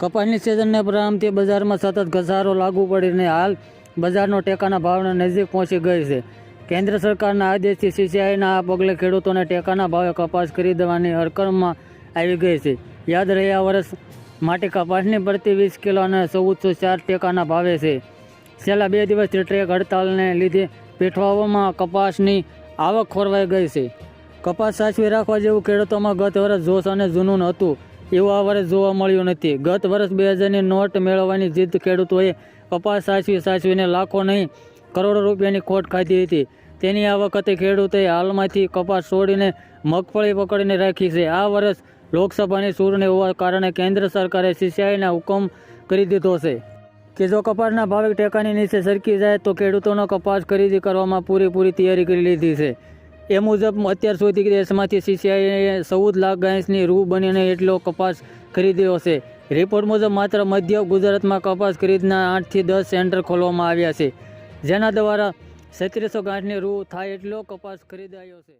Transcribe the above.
કપાસની સિઝનને પ્રારંભથી બજારમાં સતત ઘસારો લાગુ પડીને હાલ બજારનો ટેકાના ભાવને નજીક પહોંચી ગઈ છે. કેન્દ્ર સરકારના આદેશથી સીસીઆઈના આ પગલે ખેડૂતોને ટેકાના ભાવે કપાસ ખરીદવાની હરકમમાં આવી ગઈ છે. યાદ રહ્યા વર્ષ માટે કપાસની પ્રતિ વીસ કિલો અને ચૌદસો ચાર ટેકાના ભાવે છે. છેલ્લા બે દિવસથી ટ્રેક હડતાલને લીધે પેઠવાઓમાં કપાસની આવક ખોરવાઈ ગઈ છે. કપાસ સાચવી રાખવા જેવું ખેડૂતોમાં ગત વર્ષ જોશ અને જુનૂન હતું. એવું આ વર્ષ જોવા મળ્યું નથી. ગત વર્ષ બે હજારની નોટ મેળવવાની જીદ ખેડૂતોએ કપાસ સાચવી સાચવીને લાખો નહીં, કરોડો રૂપિયાની ખોટ ખાધી હતી. તેની આ વખતે ખેડૂતોએ હાલમાંથી કપાસ છોડીને મગફળી પકડીને રાખી છે. આ વર્ષ લોકસભાની સૂરને હોવા કારણે કેન્દ્ર સરકારે સીસીઆઈના હુકમ કરી દીધો છે. કે જો કપાસના ભાવે ટેકાની નીચે સરકી જાય તો ખેડૂતોનો કપાસ ખરીદી કરવામાં પૂરેપૂરી તૈયારી કરી લીધી છે. એ મુજબ અત્યાર સુધી દેશમાંથી સીસીઆઈએ ચૌદ લાખ ગાયસની રૂ બનીને એટલો કપાસ ખરીદ્યો છે. રિપોર્ટ મુજબ માત્ર મધ્ય ગુજરાતમાં કપાસ ખરીદના આઠથી દસ સેન્ટર ખોલવામાં આવ્યા છે. જેના દ્વારા સત્રીસો ગાંઠની રૂ થાય એટલો કપાસ ખરીદાયો છે.